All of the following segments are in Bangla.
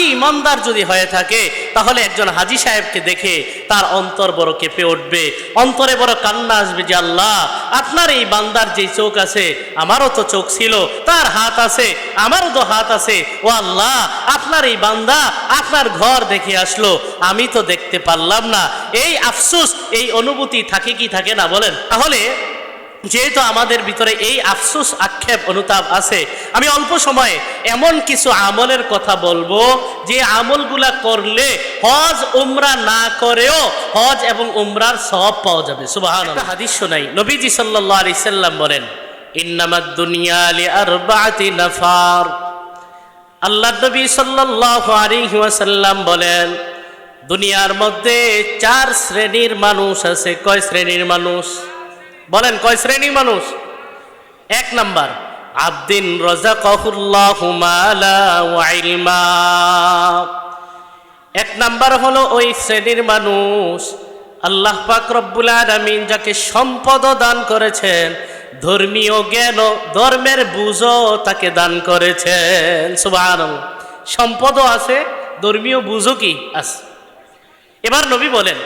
খাঁটি ইমানদার যদি হয়ে থাকে, তাহলে একজন হাজি সাহেবকে দেখে তার অন্তর বড় কেঁপে উঠবে। অন্তরে বড় কান্না আসবে যে আল্লাহ, আপনার এই বান্দার যে চোখ আছে, আমারও তো চোখ ছিল, তার হাত আছে, আমারও তো হাত আছে। ও আল্লাহ, আপনার এই বান্দা আপনার ঘর দেখে আসলো, আমি তো দেখতে পারলাম না। এই আফসোস, এই অনুভূতি থাকে কি থাকে না বলেন? তাহলে যেহেতু আমাদের ভিতরে এই আফসোস, আক্ষেপ, অনুতাপ আছে, আমি অল্প সময়ে এমন কিছু আমলের কথা বলব যে আমলগুলা করলে হজ উমরা না করেও হজ এবং উমরার সব পাওয়া যাবে। সুবাহান হাদিস শোনাই। নবীজি সাল্লাল্লাহু আলাইহি সাল্লাম বলেন, ইন্নামাদ দুনিয়া আরবাআতি নাফার। আল্লাহ নবী ওয়াসাল্লাম বলেন, দুনিয়ার মধ্যে চার শ্রেণির মানুষ আছে। কয় শ্রেণির মানুষ? বলেন, কয় শ্রেণির মানুষ? এক নাম্বার, আব্দিন রাযাকাহুল্লাহু মালা ওয়া ইলমা। এক নাম্বার হলো ওই শ্রেণির মানুষ, আল্লাহ পাক রব্বুল যাকে সম্পদ দান করেছেন, ধর্মীয় জ্ঞান ধর্মের বুঝও তাকে দান করেছেন। সুবহানাল্লাহ। সম্পদও আছে, ধর্মীয় বুঝও কি? আছে। এবার নবী বলেন,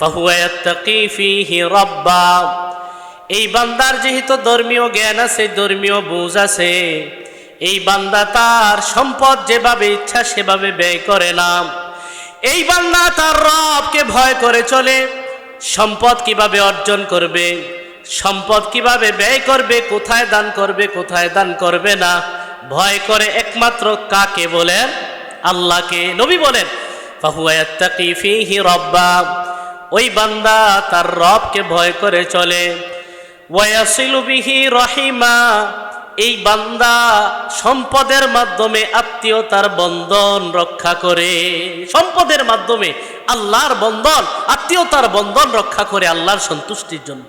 ফাহুয়া ইয়াত্তাকি ফীহি রাব্বা। এই বান্দার যেহেতু ধর্মীয় জ্ঞান আছে, ধর্মীয় বুঝ আছে, এই বান্দা তার সম্পদ যেভাবে ইচ্ছা সেভাবে ব্যয় করে না। এই বান্দা তার রবকে ভয় করে চলে, সম্পদ কীভাবে অর্জন করবে, সম্পদ কীভাবে ব্যয় করবে, কোথায় দান করবে, কোথায় দান করবে না, ভয় করে একমাত্র কাকে বলেন? আল্লাহকে। নবী বলেন ওই বান্দা তার রবকে ভয় করে চলে ওয়াসিলু বিহি রহিমা, এই বান্দা সম্পদের মাধ্যমে আত্মীয়তার বন্ধন রক্ষা করে। সম্পদের মাধ্যমে আল্লাহর বন্ধন, আত্মীয়তার বন্ধন রক্ষা করে আল্লাহর সন্তুষ্টির জন্য।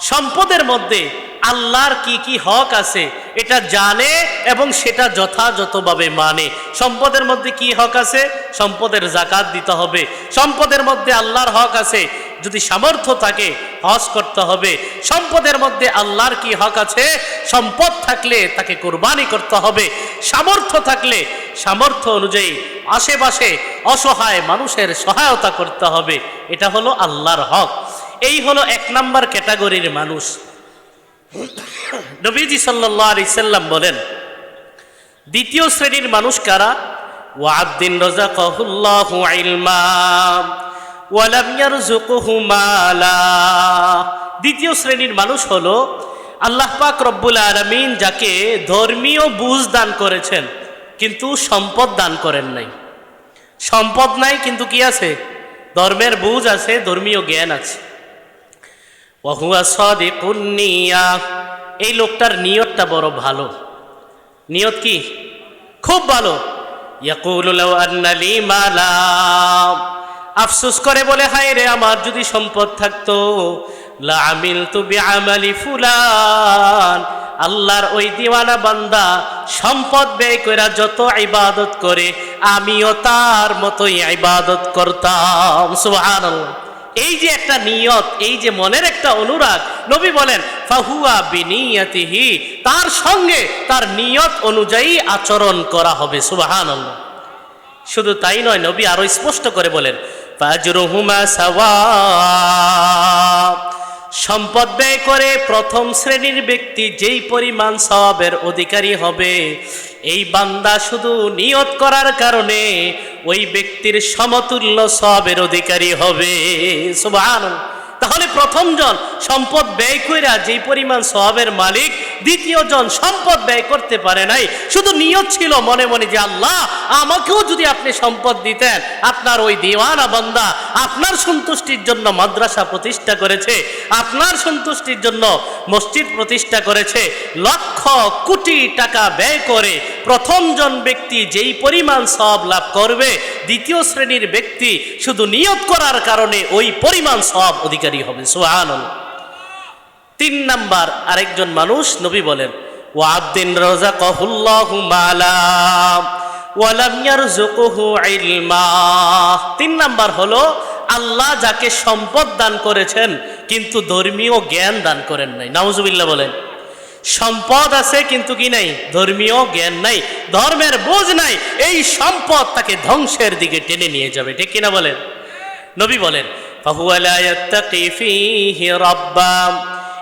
সম্পদের মধ্যে আল্লাহর কি কি হক আছে, এটা জানে এবং সেটা যথাযথভাবে মানে। সম্পদের মধ্যে কি হক আছে? সম্পদের জাকাত দিতে হবে। সম্পদের মধ্যে আল্লাহর হক আছে, যদি সামর্থ্য থাকে, হজ করতে হবে। সম্পদের মধ্যে আল্লাহর কি হক আছে? সম্পদ থাকলে তাকে কোরবানি করতে হবে। সামর্থ্য থাকলে, সামর্থ্য অনুযায়ী আশেপাশে অসহায় মানুষের সহায়তা করতে হবে। এটা হলো আল্লাহর হক। এই হলো এক নাম্বার ক্যাটাগরির মানুষ। নবীজি সাল্লাহ আলি সাল্লাম বলেন, দ্বিতীয় শ্রেণির মানুষ কারা? ওয়াদ্দিন রাজা কহুল্লাহু ইলমা ওয়ালাম ইয়ারযুকুহু মালা। দ্বিতীয় শ্রেণির মানুষ হলো আল্লাহ পাক রব্বুল আলামিন যাকে ধর্মীয় বুঝ দান করেছেন, কিন্তু সম্পদ দান করেন নাই। সম্পদ নাই, কিন্তু কি আছে? ধর্মের বুঝ আছে, ধর্মীয় জ্ঞান আছে। ওহুয়া সদিকুন নিয়া। এই লোকটার নিয়তটা বড় ভালো। নিয়ত কি? খুব ভালো। আফসোস করে বলে, হায় রে, আমার যদি সম্পদ থাকতো, লা আমিলতু বিআমালি ফুলান। আল্লাহর ওই দিওয়ানা বান্দা সম্পদ ব্যয় কইরা যত ইবাদত করে, আমিও তার মতোই ইবাদত করতাম। সুবহানাল্লাহ। এই যে একটা নিয়ত, এই যে মনের একটা অনুরাগ, নবী বলেন, ফাহুয়া বিনিয়াতিহি তার সঙ্গে তার নিয়ত অনুযায়ী আচরণ করা হবে, সুবহানাল্লাহ। শুধু তাই নয়, নবী আরও স্পষ্ট করে বলেন, ফাজরুহুমা সাওয়া সম্পদ ব্যয় করে প্রথম শ্রেণির ব্যক্তি যেই পরিমাণ স্বভাবের অধিকারী হবে, এই বান্দা শুধু নিয়ত করার কারণে ওই ব্যক্তির সমতুল্য সবের অধিকারী হবে। সুবহানাল্লাহ। তাহলে প্রথম জন সম্পদ ব্যয় কইরা যেই পরিমাণ সবের মালিক, দ্বিতীয় জন সম্পদ ব্যয় করতে পারে নাই। শুধু নিয়ত ছিল মনে মনে যে আল্লাহ, আমাকেও যদি আপনি সম্পদ দিতেন, আপনার ওই দিওয়ানা বান্দা আপনার সন্তুষ্টির জন্য মাদ্রাসা প্রতিষ্ঠা করেছে, আপনার সন্তুষ্টির জন্য মসজিদ প্রতিষ্ঠা করেছে, লক্ষ কোটি টাকা ব্যয় করে প্রথম জন ব্যক্তি যেই পরিমাণ সব লাভ করবে, দ্বিতীয় শ্রেণির ব্যক্তি শুধু নিয়ত করার কারণে ওই পরিমাণ সব অধিকারী হবে সোহান তিন নাম্বার, আরেকজন মানুষ নবী বলেন ও আব্দিন রাজা কহুল্লাহু তিন নাম্বার হলো, আল্লাহ যাকে সম্পদ দান করেছেন, কিন্তু ধর্মীয় জ্ঞান দান করেন নাই। নাউজুবিল্লাহ বলেন, সম্পদ আছে, কিন্তু কি নাই? ধর্মীয় জ্ঞান নাই। ধর্মের বোঝ নাই। এই সম্পদ তাকে ধ্বংসের দিকে টেনে নিয়ে যাবে। ঠিক কিনা বলেন? নবী বলেন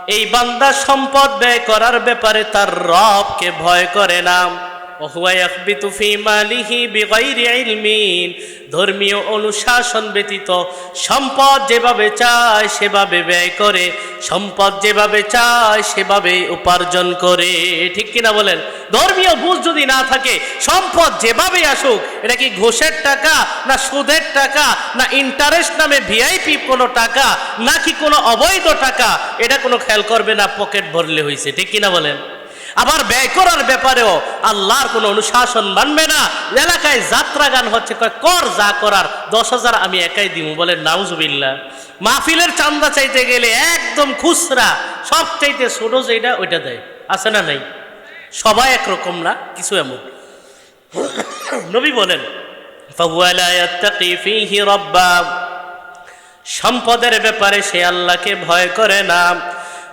এই বান্দা সম্পদ ব্যয় করার ব্যাপারে তার রবকে ভয় করে না। ধর্মীয় অনুশাসন ব্যতীত সম্পদ যেভাবে চায় সেভাবে ব্যয় করে, সম্পদ যেভাবে চায় সেভাবে উপার্জন করে। ঠিক কিনা বলেন? ধর্মীয় বুঝ যদি না থাকে, সম্পদ যেভাবে আসুক, এটা কি ঘোষের টাকা, না সুদের টাকা, না ইন্টারেস্ট নামে ভিআইপি কোনো টাকা, নাকি কোনো অবৈধ টাকা, এটা কোনো খেয়াল করবে না পকেট ভরলে হয়েছে ঠিক কিনা বলেন? আবার ব্যয় করার ব্যাপারেও আল্লাহর কোনো অনুশাসন মানবে না। এলাকায় যাত্রা গান হচ্ছে কর যা করার, দশ হাজার আমি একাই দিব বলে নাউজবিল্লা মাহফিলের চান্দা চাইতে গেলে একদম খুচরা সব চাইতে ছোট যেটা ওইটা দেয়। আছে না নাই? সবাই একরকম না, কিছু এমন। নবী বলেন সম্পদের ব্যাপারে সে আল্লাহকে ভয় করে না।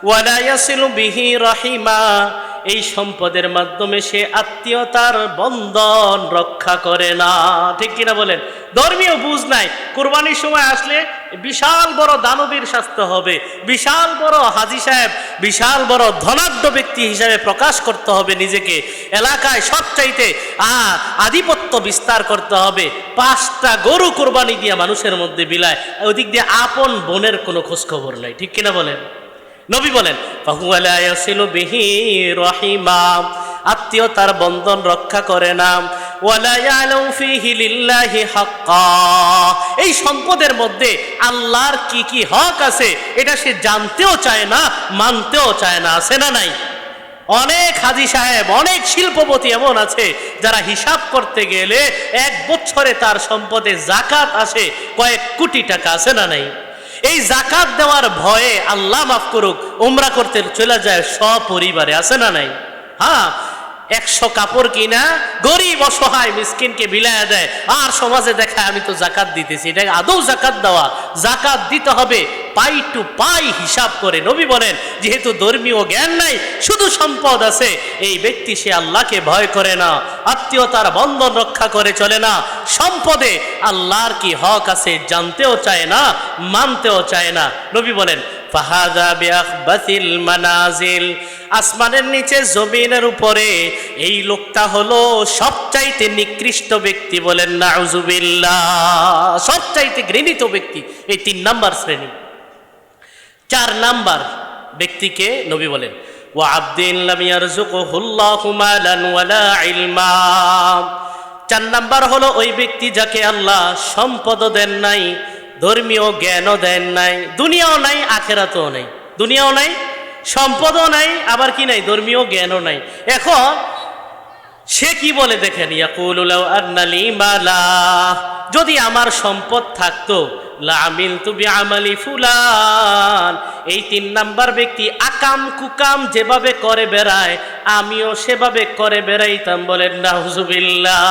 ওয়ালায়াসিলু বিহি রহিমা। এই সম্পদের মাধ্যমে সে আত্মীয়তার বন্ধন রক্ষা করে না। ঠিক কিনা বলেন? ধর্মীয় বুঝ নাই। কোরবানির সময় আসলে বিশাল বড় দানবীর স্বাস্থ্য হবে, বিশাল বড় হাজি সাহেব, বিশাল বড় ধনাঢ্য ব্যক্তি হিসাবে প্রকাশ করতে হবে নিজেকে। এলাকায় সবচাইতে, আ, আধিপত্য বিস্তার করতে হবে। পাঁচটা গরু কোরবানি দিয়ে মানুষের মধ্যে বিলায়। ওদিক দিয়ে আপন বোনের কোনো খোঁজখবর নাই। ঠিক কিনা বলেন? নবী বলেন "ফাহুয়ালা ইয়াসিলু বিহি রহিমা আত্মীয়তার বন্ধন রক্ষা করে না। এই সম্পদের মধ্যে আল্লাহর কি কি হক আছে, এটা সে জানতেও চায় না, মানতেও চায় না, আছে না নাই? অনেক হাজি সাহেব, অনেক শিল্পপতি এমন আছে, যারা হিসাব করতে গেলে এক বছরে তার সম্পদে জাকাত আসে কয়েক কোটি টাকা, আছে না নাই? এই জাকাত দেওয়ার ভয়ে আল্লাহ মাফ করুক, উমরা করতে চলে যায় সপরিবারে, আছে না নাই? হ্যাঁ একশো কাপড় কিনা, গরিব, অসহায়, মিসকিনকে বিলায়া দেয়। আর সমাজে দেখায়, আমি তো জাকাত দিতেছি। এটা আদৌ জাকাত দেওয়া? জাকাত দিতে হবে পাই টু পাই হিসাব করে। নবী বলেন, যেহেতু ধর্মীয় জ্ঞান নাই, শুধু সম্পদ আছে, এই ব্যক্তি সে আল্লাহকে ভয় করে না। আত্মীয়তার বন্ধন রক্ষা করে চলে না। সম্পদে আল্লাহর কি হক আছে জানতেও চায় না, মানতেও চায় না। নবী বলেন, ফাহাদা বিআখবাতিল মানাজিল। আসমানের নিচে, জমিনের উপরে। এই লোকটা হলো সবচাইতে নিকৃষ্ট ব্যক্তি বলেন নাউজুবিল্লাহ সবচাইতে ঘৃণিত ব্যক্তি এই তিন নাম্বার শ্রেণি। চার নাম্বার ব্যক্তিকে নবী বলেন ও ইলমা। চার নাম্বার হলো ওই ব্যক্তি যাকে আল্লাহ সম্পদও দেন নাই, ধর্মীয় জ্ঞানও দেন নাই, দুনিয়াও নাই, আখেরাতও নাই। দুনিয়াও নাই সম্পদও নাই, আবার কি নাই? ধর্মীয় জ্ঞানও নাই। এখন সে কি বলে দেখেন? যদি আমার সম্পদ থাকতো লামিল তুবি আমালি ফুলান। এই তিন নাম্বার ব্যক্তি আকাম কুকাম যেভাবে করে বেড়ায়, আমিও সেভাবে করে বেড়াইতাম, বলেন নাহুজুবিল্লাহ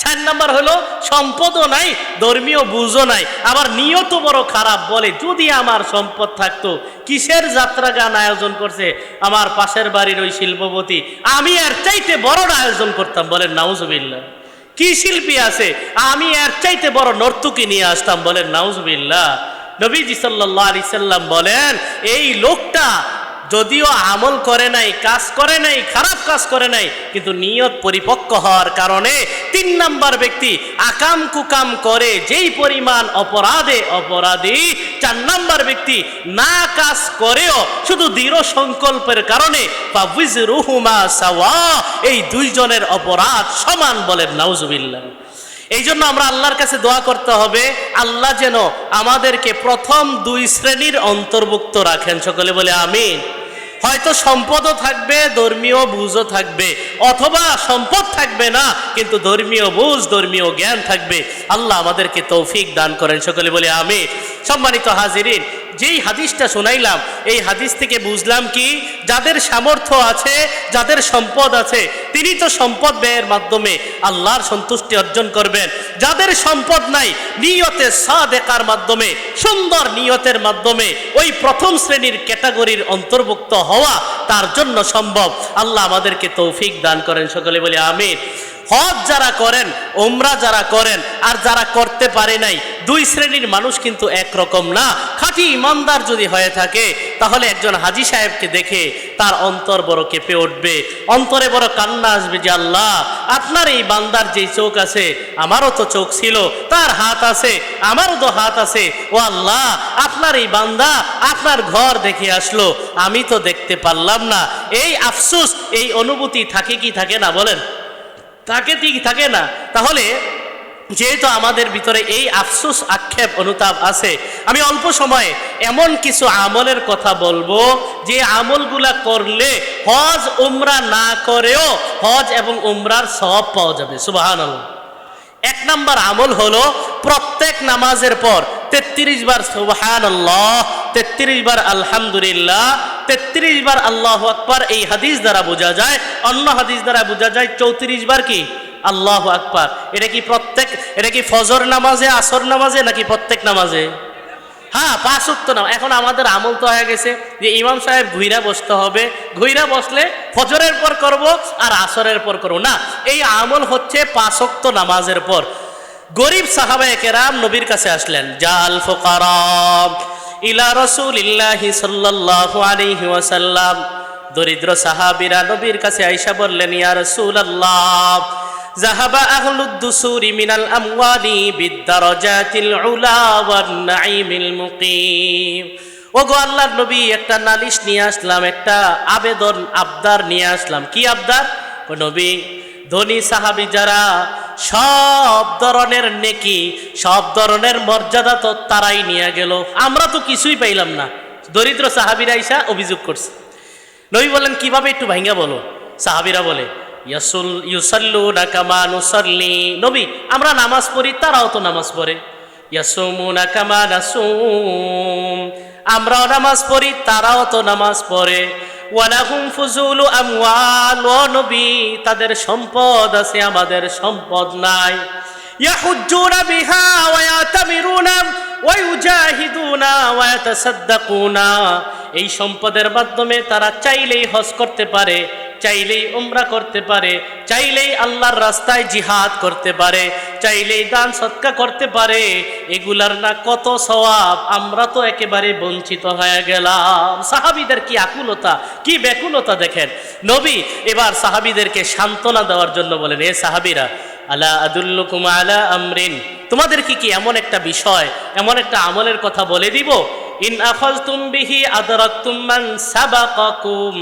চার নাম্বার হলো সম্পদও নাই, ধর্মীয় বুঝও নাই। আবার নিয়ত বড় খারাপ বলে, যদি আমার সম্পদ থাকতো, কিসের যাত্রা গান আয়োজন করছে? আমার পাশের বাড়ির ওই শিল্পপতি, আমি এর চাইতে বড় আয়োজন করতাম বলেন, নাউজুবিল্লাহ। কি শিল্পী আছে? আমি এর চাইতে বড় নর্তকী নিয়ে আসতাম বলেন, নাউজুবিল্লাহ। নবীজি সাল্লাল্লাহু আলাইহি সাল্লাম বলেন, এই লোকটা যদিও আমল করে নাই, কাজ করে নাই, খারাপ কাজ করে নাই, কিন্তু নিয়ত পরিপক্ক হওয়ার কারণে তিন নাম্বার ব্যক্তি আকাম কুকাম করে যেই পরিমাণ অপরাধে অপরাধী, চার নাম্বার ব্যক্তি না কাজ করেও শুধু দৃঢ় সংকল্পের কারণে রুহুমা সাওয়া, এই দুইজনের অপরাধ সমান বলেন, নাউজুবিল্লাহ। এই জন্য আমরা আল্লাহর কাছে দোয়া করতে হবে, আল্লাহ যেন আমাদেরকে প্রথম দুই শ্রেণির অন্তর্ভুক্ত রাখেন। সকলে বলে আমিন। হয়তো সম্পদও থাকবে, ধর্মীয় বুঝও থাকবে, অথবা সম্পদ থাকবে না, কিন্তু ধর্মীয় বুঝ, ধর্মীয় জ্ঞান থাকবে। আল্লাহ আমাদেরকে তৌফিক দান করেন। সকলে বলে আমি সম্মানিত হাজিরিন যেই হাদিসটা শোনাইলাম, এই হাদিস থেকে বুঝলাম কি, যাদের সামর্থ্য আছে, যাদের সম্পদ আছে, তিনি তো সম্পদ ব্যয়ের মাধ্যমে আল্লাহর সন্তুষ্টি অর্জন করবেন। যাদের সম্পদ নাই, নিয়তে সাদেকার মাধ্যমে, সুন্দর নিয়তের মাধ্যমে, ওই প্রথম শ্রেণির ক্যাটাগরির অন্তর্ভুক্ত হওয়া তার জন্য সম্ভব। আল্লাহ আমাদেরকে তৌফিক দান করেন, সকলে বলে আমির হজ যারা করেন ওমরা যারা করেন, আর যারা করতে পারে নাই, দুই শ্রেণির মানুষ কিন্তু একরকম না। খাঁটি ইমানদার যদি হয়ে থাকে, তাহলে একজন হাজি সাহেবকে দেখে তার অন্তর বড় কেঁপে উঠবে। অন্তরে বড় কান্না আসবে যে আল্লাহ, আপনার এই বান্দার যেই চোখ আছে, আমারও তো চোখ ছিল, তার হাত আছে, আমারও তো হাত আছে। ও আল্লাহ, আপনার এই বান্দা আপনার ঘর দেখে আসলো, আমি তো দেখতে পারলাম না। এই আফসুস, এই অনুভূতি থাকে কি থাকে না বলেন? থাকে ঠিক থাকে না। তাহলে যেহেতু আমাদের ভিতরে এই আফসোস আক্ষেপ অনুতাপ আছে, আমি অল্প সময়ে এমন কিছু আমলের কথা বলব যে আমলগুলা করলে হজ উমরা না করেও হজ এবং উমরার সব পাওয়া যাবে। সুবাহান এক নাম্বার আমল হলো প্রত্যেক নামাজের পর তেত্রিশ বার সুবহান আল্লাহ তেত্রিশ বার আলহামদুলিল্লাহ, তেত্রিশ বার আল্লাহ আকবার, এই হাদিস দ্বারা বোঝা যায়। অন্য হাদিস দ্বারা বোঝা যায় চৌত্রিশ বার কি? আল্লাহ আকবার। এটা কি প্রত্যেক, এটা কি ফজর নামাজে, আসর নামাজে নাকি প্রত্যেক নামাজে? হ্যাঁ পাঁচ উক্ত নাম। এখন আমাদের আমল তো হয়ে গেছে যে ইমাম সাহেব ঘুইরা বসতে হবে। ঘুইরা বসলে ফজরের পর করব আর আসরের পর করব। না, এই আমল হচ্ছে পাঁচক্ত নামাজের পর। গরিব সাহাবায়ে কেরাম নবীর কাছে আসলেন, জাল ফোকারাম ইলা রসুলিল্লাহি সাল্লাল্লাহু আলাইহি ওয়াসাল্লাম। দরিদ্র সাহাবীরা নবীর কাছে আয়েশা বললেন, ইয়া রাসূলুল্লাহ। জাহাবা আহলুদ দুসুরি মিনাল আমওয়ালি বিদ্দারাজাতিল উলা ওয়ান নাঈমিল মুকিম। ওগো আল্লাহর নবী, একটা নালিশ নিয়ে আসলাম, একটা আবেদন, আবদার নিয়ে আসলাম। কি আবদার? ও নবী, ধনী সাহাবি যারা সব ধরনের নেকি, সব ধরনের মর্যাদা তো তারাই নিয়ে গেল। আমরা তো কিছুই পাইলাম না। দরিদ্র সাহাবিরা ইসা অভিযোগ করছে। নবী বলেন কীভাবে একটু ভাঙ্গা বলো? সাহাবিরা বলে ইউসাল্লু না কামা নুসাল্লি। নবী, আমরা নামাজ পড়ি, তারাও তো নামাজ পড়ে। ইয়াসুমু না কামা আমরাও নামাজ পড়ি, তারাও তো নামাজ পড়ে। নবী, তাদের সম্পদ আছে, আমাদের সম্পদ নাই। ইয়াতামিরুনা ওয়া ইউজাহিদুনা ওয়া ইয়াতাসাদ্দাকুনা। এই সম্পদের মাধ্যমে তারা চাইলেই হজ করতে পারে, চাইলেই উমরা করতে পারে, চাইলেই আল্লাহর রাস্তায় জিহাদ করতে পারে, চাইলেই দান সৎকা করতে পারে। এগুলার না কত সওয়াব, আমরা তো একেবারে বঞ্চিত হয়ে গেলাম। সাহাবিদের কি আকুলতা, কি ব্যাকুলতা দেখেন? নবী এবার সাহাবিদেরকে সান্ত্বনা দেওয়ার জন্য বলেন, এ সাহাবিরা আলা আদুল্লুকুম আলা আমরিন। তোমাদের কি কি এমন একটা বিষয়, এমন একটা আমলের কথা বলে দিব? ইন আখালতুম বিহি আদরাকতুম মান সাবাকাকুম।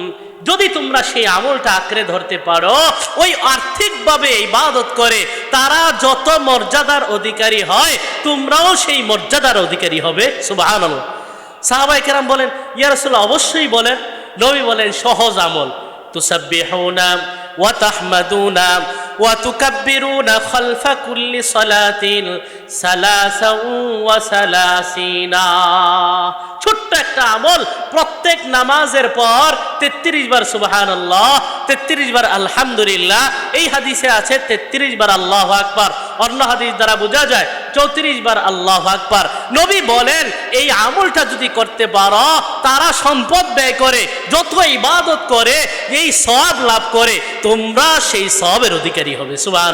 যদি তোমরা সেই আমলটা আঁকড়ে ধরতে পারো, ওই আর্থিকভাবে ইবাদত করে তারা যত মর্যাদার অধিকারী হয়, তোমরাও সেই মর্যাদার অধিকারী হবে। সুবাহান সাহাবাই কেরাম বলেন, ইয়া রাসূলুল্লাহ, অবশ্যই বলেন। নবী বলেন, সহজ আমল। তুসাব্বিহুনা খালফা কুল্লি সালাতিন সালাসাউ ওয়া সালাসিনা ছোট্ট একটা আমল, প্রত্যেক নামাজের পর তেত্রিশ বার সুবাহান আল্লাহ তেত্রিশ বার আলহামদুলিল্লাহ, এই হাদিসে আছে তেত্রিশ বার আল্লাহ আকবার। অন্য হাদিস দ্বারা বোঝা যায় চৌত্রিশ বার আল্লাহ আকবার। নবী বলেন, এই আমলটা যদি করতে পারো, তারা সম্পদ ব্যয় করে, যত ইবাদত করে, এই সব লাভ করে। তোমরা সেই সবের অধিকারী হবে সুবাহ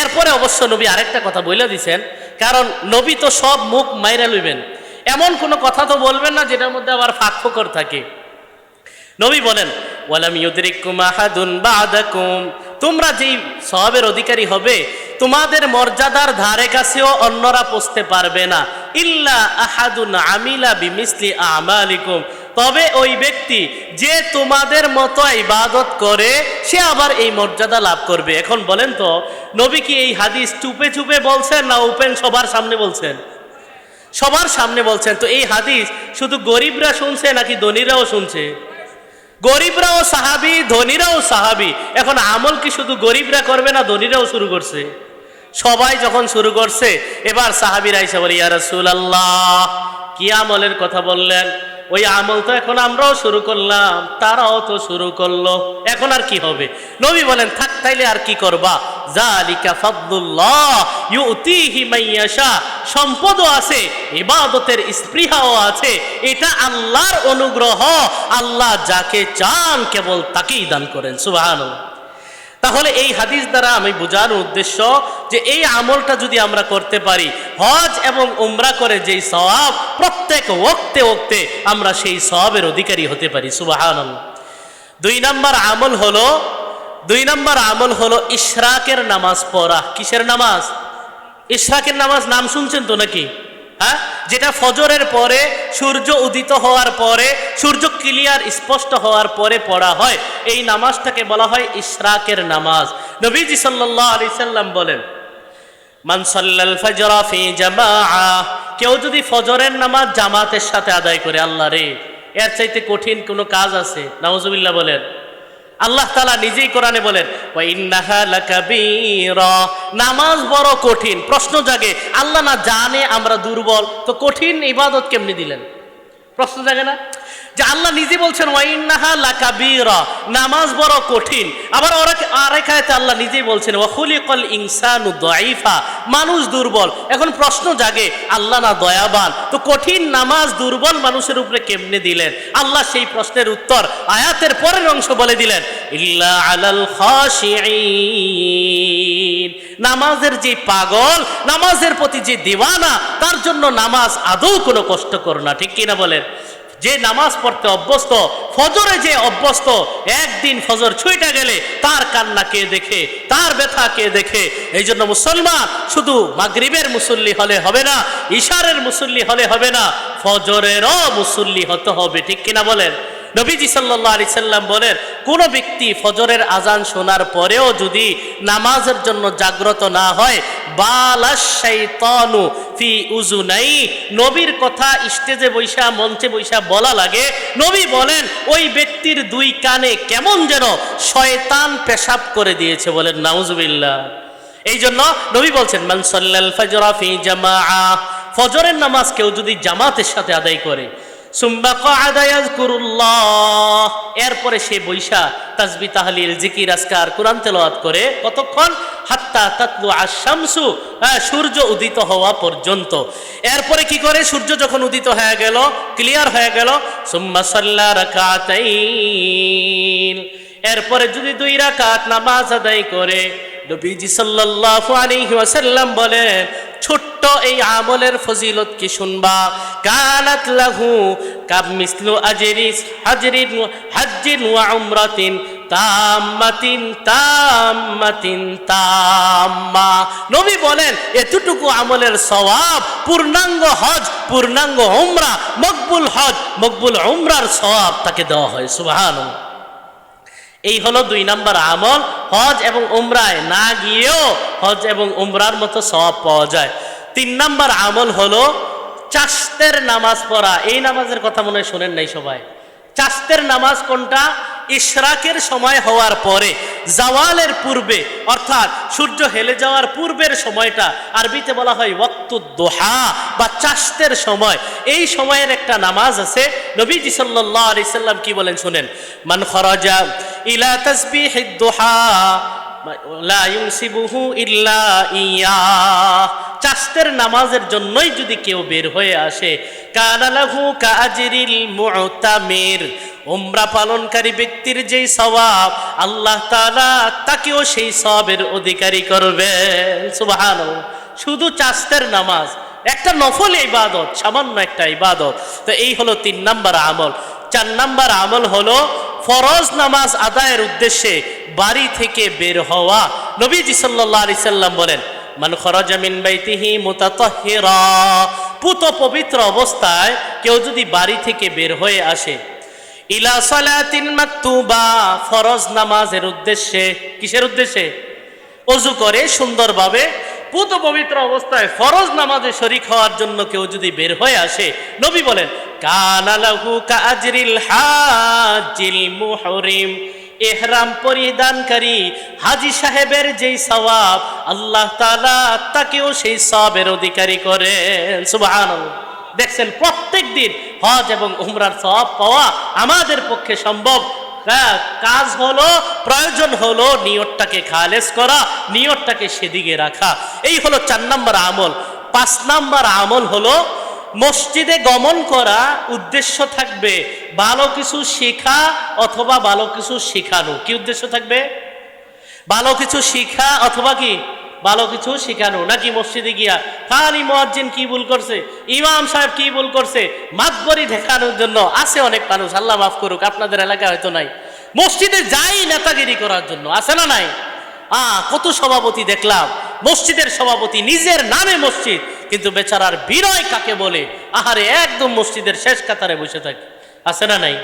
এরপরে অবশ্য নবী আরেকটা কথা বলে দিছেন, কারণ নবী তো সব মুখ মাইরা লইবেন। এমন কোনো কথা তো বলবেন না যেটার মধ্যে আবার ফাঁকফোকর থাকে। নবী বলেন আহাদুন তোমরা যেই সবের অধিকারী হবে, তোমাদের মর্যাদার ধারে কাছেও অন্যরা পৌঁছতে পারবে না। ইল্লা আহাদুন আমিলা বিমিসলি আমালিকুম। তবে ওই ব্যক্তি যে তোমাদের মতো ইবাদত করে, সে আবার এই মর্যাদা লাভ করবে। এখন বলেন তো, নবী কি এই হাদিস চুপে চুপে বলছেন না ওপেন সবার সামনে বলছেন? সবার সামনে বলছেন। তো এই হাদিস শুধু গরিবরা শুনছে নাকি ধনীরাও শুনছে? গরিবরাও সাহাবি, ধনীরাও সাহাবি। এখন আমল কি শুধু গরিবরা করবে না ধনীরাও শুরু করছে? সবাই যখন শুরু করছে, এবার সাহাবিরা আইসা বলি, ইয়া রাসূলুল্লাহ, কি আমলের কথা বললেন? ওই আমল তো এখন আমরাও শুরু করলাম, তারাও তো শুরু করল। এখন আর কি হবে? নবী বলেন, থাক, তাইলে আর কি করবা? জালিকা ফাদলুল্লাহ, ইউতিহি মাইয়াশা সম্পদও আছে, ইবাদতের স্পৃহাও আছে, এটা আল্লাহর অনুগ্রহ। আল্লাহ যাকে চান কেবল তাকেই দান করেন, সুবহানাল্লাহ। তাহলে এই হাদিস দ্বারা আমি বোঝানোর উদ্দেশ্য যে এই আমলটা যদি আমরা করতে পারি, হজ এবং উমরা করে যেই সওয়াব, প্রত্যেক ওক্তে ওক্তে আমরা সেই সওয়াবের অধিকারী হতে পারি সুবাহান দুই নম্বর আমল হলো, দুই নম্বর আমল হলো ইশরাকের নামাজ পড়া। কিসের নামাজ? ইশরাকের নামাজ নাম শুনছেন তো নাকি? হ্যাঁ? যেটা ফজরের পরে সূর্য উদিত হওয়ার পরে, সূর্য ক্লিয়ার স্পষ্ট হওয়ার পরে পড়া হয়। এই নামাজটাকে বলা হয় ইশরাকের নামাজ। নবীজি সাল্লাল্লাহু আলাইহি সাল্লাম বলেন জামাআ কেউ যদি ফজরের নামাজ জামাতের সাথে আদায় করে, আল্লাহ রে, এর চাইতে কঠিন কোনো কাজ আছে? নাউজুবিল্লাহ বলেন। আল্লাহ তালা নিজেই কোরআনে বলেন। নামাজ বড় কঠিন, প্রশ্ন জাগে, আল্লাহ না জানে আমরা দুর্বল? তো কঠিন ইবাদত কেমনি দিলেন? প্রশ্ন জাগে না? যে আল্লাহ নিজে বলছেন ওয়াইন্নাহা লাকাবীরা। নামাজ বড় কঠিন। আবার আরেক আয়াতে আল্লাহ নিজেই বলছেন ওয়াখুলিকাল ইনসানু দাইফা মানুষ দুর্বল। এখন প্রশ্ন জাগে, আল্লাহ না দয়াবান? তো কঠিন নামাজ দুর্বল মানুষের উপরে কেমনে দিলেন? আল্লাহ সেই প্রশ্নের উত্তর আয়াতের পরের অংশ বলে দিলেন, ইল্লা আলাল খাশিঈন। নামাজের যে পাগল, নামাজের প্রতি যে দিওয়ানা, তার জন্য নামাজ আদৌ কোনো কষ্টকর না। ঠিক কিনা বলেন? যে নামাজ পড়তে অভ্যস্ত, ফজরে যে অভ্যস্ত, একদিন ফজর ছুঁইটা গেলে তার কান্না কে দেখে, তার ব্যথা কে দেখে? এই জন্য মুসলমান শুধু মাগরিবের মুসল্লি হলে হবে না, ইশারের মুসল্লি হলে হবে না, ফজরেরও মুসল্লি হতে হবে, ঠিক কিনা বলেন? নবীজি সাল্লাল্লাহু আলাইহি সাল্লাম বলেন, কোন ব্যক্তি ফজরের আজান শোনার পরেও যদি নামাজের জন্য জাগ্রত না হয় বালাস শাইতানু ফি উজুনাই নবীর কথা স্টেজে বৈশা, মঞ্চে বৈশা বলা লাগে। নবী বলেন, ওই ব্যক্তির দুই কানে কেমন যেন শয়তান পেশাব করে দিয়েছে বলেন, নাউজুবিল্লাহ। এই জন্য নবী বলছেন, মান সাল্লাল ফজরা ফি জামাআ ফজরের নামাজ কেউ যদি জামাতের সাথে আদায় করে এরপরে সে বৈশা তাসবি তাহলিল জিকির আজকার কোরআন তেলাওয়াত করে কতক্ষণ? হাত্তা তাতলু আশ-শামসু হ্যাঁ, সূর্য উদিত হওয়া পর্যন্ত। এরপরে কি করে? সূর্য যখন উদিত হয়ে গেল ক্লিয়ার হয়ে গেল সুম্মা সাল্লা রাকাতাইন। এরপরে যদি দুই রাকাত নামাজ আদায় করে নবীজি সাল্লাল্লাহু আলাইহি ওয়াসাল্লাম বলেন এই আমলের ফজিলত কি শুনবা? কানাত লাহু কাব মিসলু আজরিস হাজরিন হাজ্জিন ওয়া উমরাতিন, তাম্মাতিন তাম্মাতিন, তাম্মা। নবী বলেন, এতটুকু আমলের সওয়াব, পূর্ণাঙ্গ হজ, পূর্ণাঙ্গ উমরা, মকবুল হজ, মকবুল উমরার সওয়াব তাকে দেওয়া হয়, সুবহানাল্লাহ। এই হলো দুই নাম্বার আমল, হজ এবং উমরায়। না গিয়েও হজ এবং উমরার মতো সওয়াব পাওয়া যায়। তিন নাম্বার আমল হলো চাস্তের নামাজ পড়া। এই নামাজের কথা মনে হয় শোনেন নাই সবাই। চাস্তের নামাজ কোনটা? ইশরাকের সময় হওয়ার পরে, জাওয়ালের পূর্বে, অর্থাৎ সূর্য হেলে যাওয়ার পূর্বের সময়টা, আরবিতে বলা হয় ওয়াক্তু দোহা বা চাস্তের সময়। এই সময়ের একটা নামাজ আছে, নবীজি সাল্লাল্লাহু আলাইহি সাল্লাম কি বলেন শোনেন? মান খরাজা ইলা তাসবিহিদ দোহা চাস্তের নামাজের জন্যই যদি কেউ বের হয়ে আসে কানালাহু কাজরিল মুতামির। উমরা পালনকারী ব্যক্তির যেই সওয়াব, আল্লাহ তাআলা তাকেও সেই সওয়াবের অধিকারী করবেন। সুবহানাল্লাহ। শুধু চাস্তের নামাজ, একটা নফল ইবাদত, সামান্য একটা ইবাদত। তো এই হলো তিন নাম্বার আমল। চার নাম্বার আমল হলো ফরজ নামাজ আদায়ের উদ্দেশ্যে বাড়ি থেকে বের হওয়া। নবীজি সাল্লাল্লাহু আলাইহি সাল্লাম বলেন, মান খরাজা মিন বাইতিহি মুতাতাহহিরা পুত পবিত্র অবস্থায় কেউ যদি বাড়ি থেকে বের হয়ে আসে, ইলা সালাতিন মাকতুবা। ফরজ নামাজের উদ্দেশ্যে, কিসের উদ্দেশ্যে? অজু করে সুন্দরভাবে। পুত পবিত্র অবস্থায় ফরজ নামাজে শরিক হওয়ার জন্য কেউ যদি বের হয়ে আসে, নবী বলেন কানালাহু কাজরিল হাজিল মুহরিম। এহরাম পরিধানকারী হাজি সাহেবের যেই সওয়াব আল্লাহ তাআলা তাকেও সেই সওয়াবের অধিকারী করেন। সুবহানাল্লাহ। দেখছেন প্রত্যেক দিন হজ এবং উমরার সব পাওয়া আমাদের পক্ষে সম্ভব। হ্যাঁ, কাজ হলো প্রয়োজন হলো নিয়তটাকে খালেজ করা নিয়তটাকে সেদিকে রাখা। এই হলো চার নম্বর আমল। পাঁচ নম্বর আমল হলো মসজিদে গমন করা উদ্দেশ্য থাকবে ভালো কিছু শেখা অথবা ভালো কিছু শেখানো। কি উদ্দেশ্য থাকবে? ভালো কিছু শিখা অথবা কি? ভালো কিছু শিখানো। নাকি মসজিদে গিয়া, খালি মুয়াজ্জিন কি ভুল করছে? ইমাম সাহেব কি ভুল করছে? মাতবরি দেখানোর জন্য আছে অনেক মানুষ। আল্লাহ মাফ করুক, আপনাদের এলাকায় হয়তো নাই। মসজিদে যাই নেতাগিরি করার জন্য, আছে না নাই? আ কত সভাপতি দেখলাম। মসজিদের সভাপতি নিজের নামে মসজিদ, কিন্তু বেচারার বিনয় কাকে বলে? আহারে, একদম মসজিদের শেষ কাতারে বসে থাকে। আছে না নাই?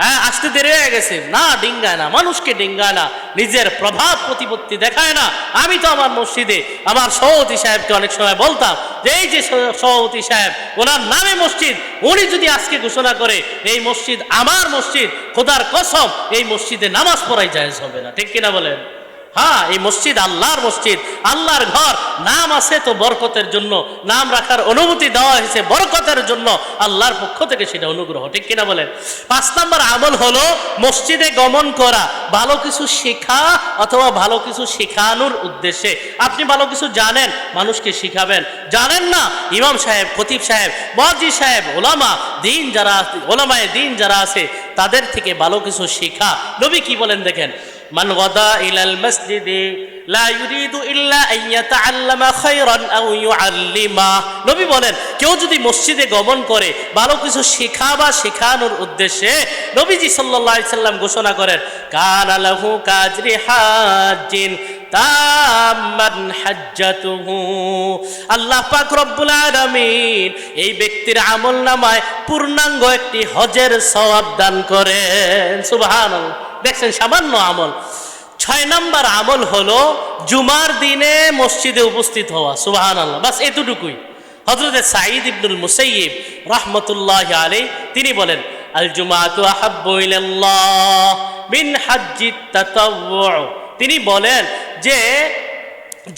হ্যাঁ আসতে দেরি হয়ে গেছে। না, ডিঙ্গায় না, মানুষকে ডিঙ্গায় না, নিজের প্রভাব প্রতিপত্তি দেখায় না। আমি তো আমার মসজিদে, আমার সভাপতি সাহেবকে অনেক সময় বলতাম যে, এই যে সভাপতি সাহেব, ওনার নামে মসজিদ, উনি যদি আজকে ঘোষণা করে, এই মসজিদ আমার মসজিদ, খোদার কসম, এই মসজিদে নামাজ পড়াই জায়েজ হবে না। ঠিক কিনা বলেন? হ্যাঁ এই মসজিদ আল্লাহর মসজিদ, আল্লাহর ঘর। নাম আছে তো বরকতের জন্য। নাম রাখার অনুমতি দেওয়া হয়েছে বরকতের জন্য। আল্লাহর পক্ষ থেকে সেটা অনুগ্রহ, ঠিক কিনা বলেন? পাঁচ নম্বর আমল হলো মসজিদে গমন করা, ভালো কিছু শেখা অথবা ভালো কিছু শেখানোর উদ্দেশ্যে। আপনি ভালো কিছু জানেন, মানুষকে শিখাবেন। জানেন না, ইমাম সাহেব, খতিব সাহেব মজি সাহেব, ওলামা, দিন যারা ওলামায় দিন যারা আছে, তাদের থেকে ভালো কিছু শেখা। নবী কি বলেন দেখেন? মান গদা ইলাল মসজিদে লা ইউরিদু ইল্লা আইয়াতাআল্লামা খায়রান আও ইউআল্লিমা। নবী বলেন, কেউ যদি মসজিদে গমন করে, ভালো কিছু শেখা বা শেখানোর উদ্দেশ্যে নবীজি সাল্লাল্লাহু আলাইহি সাল্লাম ঘোষণা করেন, কানা লাহু কাজরি হাজিন তামান হাজ্জাতুহু। আল্লাহ পাক রব্বুল আলামিন এই ব্যক্তির আমলনামায় পূর্ণাঙ্গ একটি হজের সওয়াব দান করেন। সুবহানাল্লাহ। দেখছেন সামান্য আমল। ছয় নাম্বার আমল হলো জুমার দিনে মসজিদে উপস্থিত হওয়া সুবাহান আল্লাহ বাস এতটুকুই। হজরত সাঈদ ইবনুল মুসাইয়িব রহমতুল্লাহ আলী তিনি বলেন আল জুমাতু আহাব্বু ইলাল্লাহ মিন হাজ্জিত তিনি বলেন যে,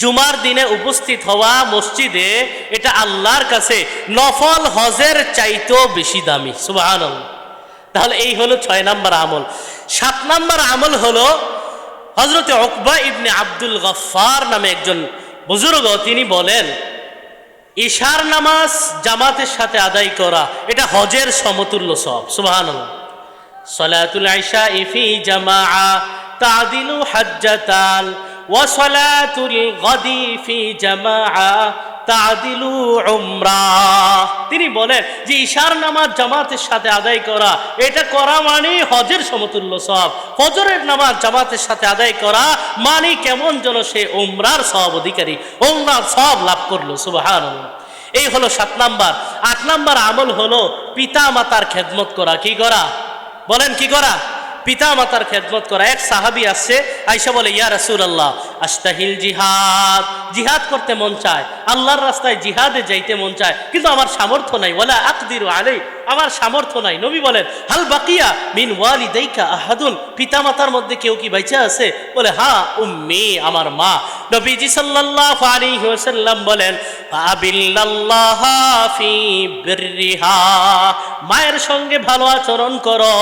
জুমার দিনে উপস্থিত হওয়া মসজিদে এটা আল্লাহর কাছে নফল হজের চাইতেও বেশি দামি, সুবহানাল্লাহ। তাহলে এই হলো ছয় নাম্বার আমল। সাত নাম্বার আমল হলো হজরতে অকবা ইবনে আব্দুল গফার নামে একজন বুজুর্গ, তিনি বলেন, ঈশার নামাজ জামাতের সাথে আদায় করা, এটা হজের সমতুল্য সব সুবাহান সলাতুল আইসা ইফি জামা তাদিলু হাজ্জাতাল ওয়াসলাতুল গদি ফি জামা তাদিলু উমরা। তিনি বলেন যে ঈশার নামাজ জামাতের সাথে আদায় করা, এটা করা মানে হজের সমতুল্য সব। হজরের নামাজ জামাতের সাথে আদায় করা মানে কেমন যেন সে উমরার সব অধিকারী, উমরার সব লাভ করল সুবাহান এই হলো সাত নাম্বার। আট নাম্বার আমল হলো পিতা মাতার খেদমত করা। কি করা? বলেন কি করা? পিতা মাতার খেদমত করা। এক সাহাবি আসছে আইসা বলে, ইয়া রাসুল আল্লাহ আস্তাহিল জিহাদ। জিহাদ করতে মন চায়, আল্লাহর রাস্তায় জিহাদে যাইতে মন চায়, কিন্তু আমার সামর্থ্য নাই। ওলা আকদির আলাই আমার সামর্থ্য নাই। নবী বলেন, হাল বাকিয়া মিন ওয়ালি দেইকা আহাদুন? পিতা মাতার মধ্যে কেউ কি বাইচা আছে? বলে হ্যাঁ উম্মি, আমার মা। নবীজি সাল্লাল্লাহু আলাইহি ওয়াসাল্লাম বলেন, আবিল্লাল্লাহ ফি বিররিহা। মায়ের সঙ্গে ভালো আচরণ করো,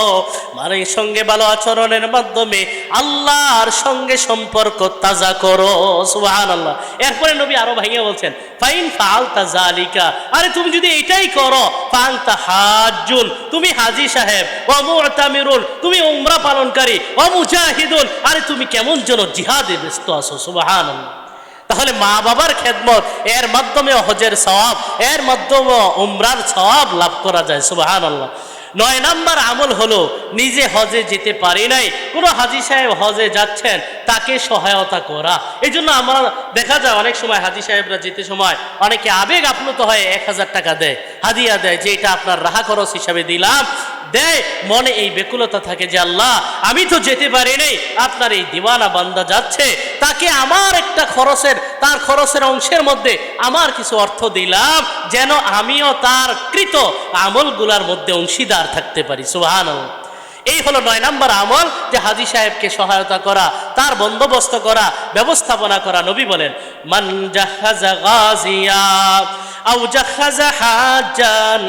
মায়ের সঙ্গে ভালো আচরণের মাধ্যমে আল্লাহর সঙ্গে সম্পর্ক তাজা করো, সুবহানাল্লাহ। এরপরে নবী আরও ভাইয়া বলছেন, ফাইন ফালতা জালিকা আরে তুমি যদি এটাই করো ফান্তা হাজুন তুমি হাজি সাহেব ও মুতামিরুন, তুমি উমরা পালনকারী ও মুজাহিদুন, আরে তুমি কেমন যেন জিহাদে ব্যস্ত আছো, সুবহানাল্লাহ। তাহলে মা বাবার খেদমত, এর মাধ্যমে হজের সওয়াব, এর মাধ্যমে উমরার সওয়াব লাভ করা যায় সুবাহান আল্লাহ নয় নাম্বার আমল হলো নিজে হজে যেতে পারি নাই। কোনো হাজি সাহেব হজে যাচ্ছেন, তাকে সহায়তা করা। এই জন্য আমরা দেখা যায় অনেক সময় হাজি সাহেবরা যেতে সময় অনেকে আবেগ আপ্লুত হয়, এক হাজার টাকা দেয়, হাদিয়া দেয় যে এটা আপনার রাহা খরচ হিসাবে দিলাম। দেয়, মনে এই বেকুলতা থাকে যে আল্লাহ, আমি তো যেতে পারি নাই, আপনার এই দিওয়ানা বান্দা যাচ্ছে, তাকে আমার একটা খরচের, তার খরচের অংশের মধ্যে আমার কিছু অর্থ দিলাম, যেন আমিও তার কৃত আমলগুলার মধ্যে অংশীদার থাকতে পারি সুহান এই হলো নয় নাম্বার আমল, যে হাজি সাহেবকে সহায়তা করা, তার বন্দোবস্ত করা, ব্যবস্থাপনা করা, নবী বলেন, মান জাহাজা গাজিয়া আউ জাহাজা হাজান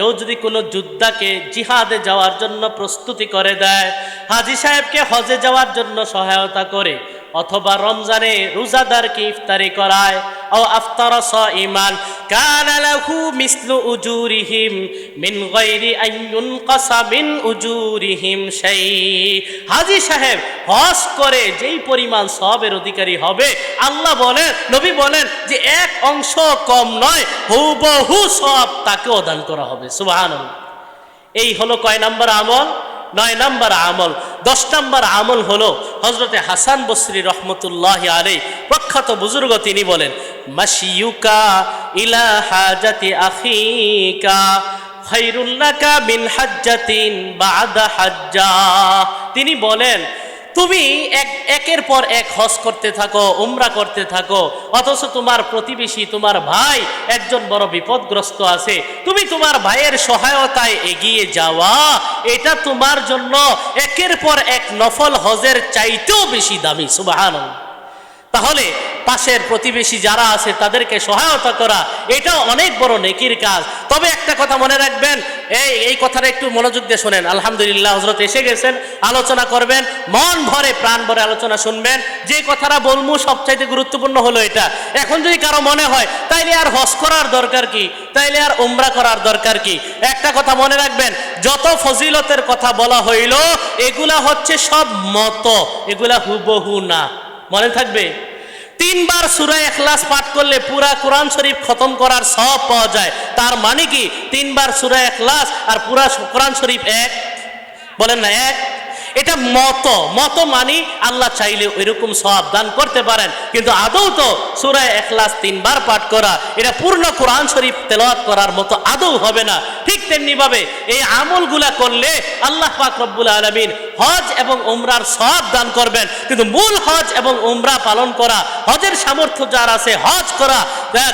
কেউ যদি কোনো যোদ্ধাকে জিহাদে যাওয়ার জন্য প্রস্তুতি করে দেয়, হাজি সাহেবকে হজে যাওয়ার জন্য সহায়তা করে অথবা রমজানে রোজাদারকে ইফতারি করায়। ও আফতার ইমান কানা লাহু মিসলু উজুরিহিম, মিন গায়রি ইউনকাসা মিন উজুরিহিম শাই হাজি সাহেব হজ করে যেই পরিমাণ সবের অধিকারী হবে, আল্লাহ বলেন, নবী বলেন যে এক অংশ কম নয়, হুবহু সব তাকেও দান করা হবে। সুবহানাল্লাহ। এই হলো কয় নাম্বার আমল? নয় নাম্বার আমল। দশ নম্বর আমল হলো হজরতে হাসান বসরি রহমতুল্লাহ আলী প্রখ্যাত বুজুর্গ তিনি বলেন মাসিউকা ইলা হাজাতি আখিকা খৈরুল্লাকা বিন হাজ্জাতিন বাদা হাজ্জা। তিনি বলেন তুমি এক, একের পর এক হজ করতে থাকো, উমরা করতে থাকো, অথচ তোমার প্রতিবেশী, তোমার ভাই একজন বড় বিপদগ্রস্ত আছে। তুমি তোমার ভাইয়ের সহায়তায় এগিয়ে যাওয়া, এটা তোমার জন্য একের পর এক নফল হজের চাইতেও বেশি দামি সুবাহান তাহলে পাশের প্রতিবেশী যারা আছে তাদেরকে সহায়তা করা এটা অনেক বড় নেকির কাজ। তবে একটা কথা মনে রাখবেন, এই এই কথাটা একটু মনোযোগ দিয়ে শোনেন। আলহামদুলিল্লাহ হজরত এসে গেছেন, আলোচনা করবেন, মন ভরে, প্রাণ ভরে আলোচনা শুনবেন। যে কথাটা বলব, সবচাইতে গুরুত্বপূর্ণ হলো এটা। এখন যদি কারও মনে হয়, তাইলে আর হজ করার দরকার কি? তাইলে আর উমরা করার দরকার কি? একটা কথা মনে রাখবেন, যত ফজিলতের কথা বলা হইল, এগুলা হচ্ছে সব মত। এগুলা হুবহু না। মনে থাকবে? তিনবার সুরা এখলাস পাঠ করলে পুরা কোরআন শরীফ খতম করার সব পাওয়া যায়। তার মানে কি? তিনবার সুরা এখলাস আর পুরা কোরআন শরীফ এক? বলেন না, এক? এটা মত। মত মানি আল্লাহ চাইলে ওইরকম সব দান করতে পারেন। কিন্তু আদৌ তো সুরায় এখলাস তিনবার পাঠ করা, এটা পূর্ণ কোরআন শরীফ তেলাওয়াত করার মতো আদৌ হবে না। ঠিক তেমনি ভাবে এই আমলগুলা করলে আল্লাহ পাক রব্বুল আলমিন হজ এবং উমরার সব দান করবেন। কিন্তু মূল হজ এবং উমরা পালন করা, হজের সামর্থ্য যার আছে, হজ করা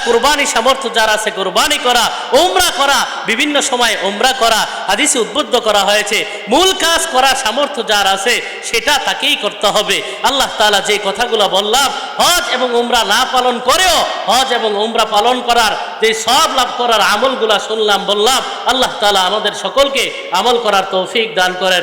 কোরবানি সামর্থ্য যার আছে, কোরবানি করা, উমরা করা, বিভিন্ন সময় উমরা করা, হাদিসে উদ্বুদ্ধ করা হয়েছে। মূল কাজ করার সামর্থ্য যার আছে, সেটা তাকেই করতে হবে। আল্লাহ তাআলা যে কথাগুলো বললাম, হজ এবং উমরা না পালন করেও, হজ এবং উমরা পালন করার যে সব লাভ করার আমলগুলা শুনলাম, বললাম, আল্লাহ তালা আমাদের সকলকে আমল করার তৌফিক দান করেন।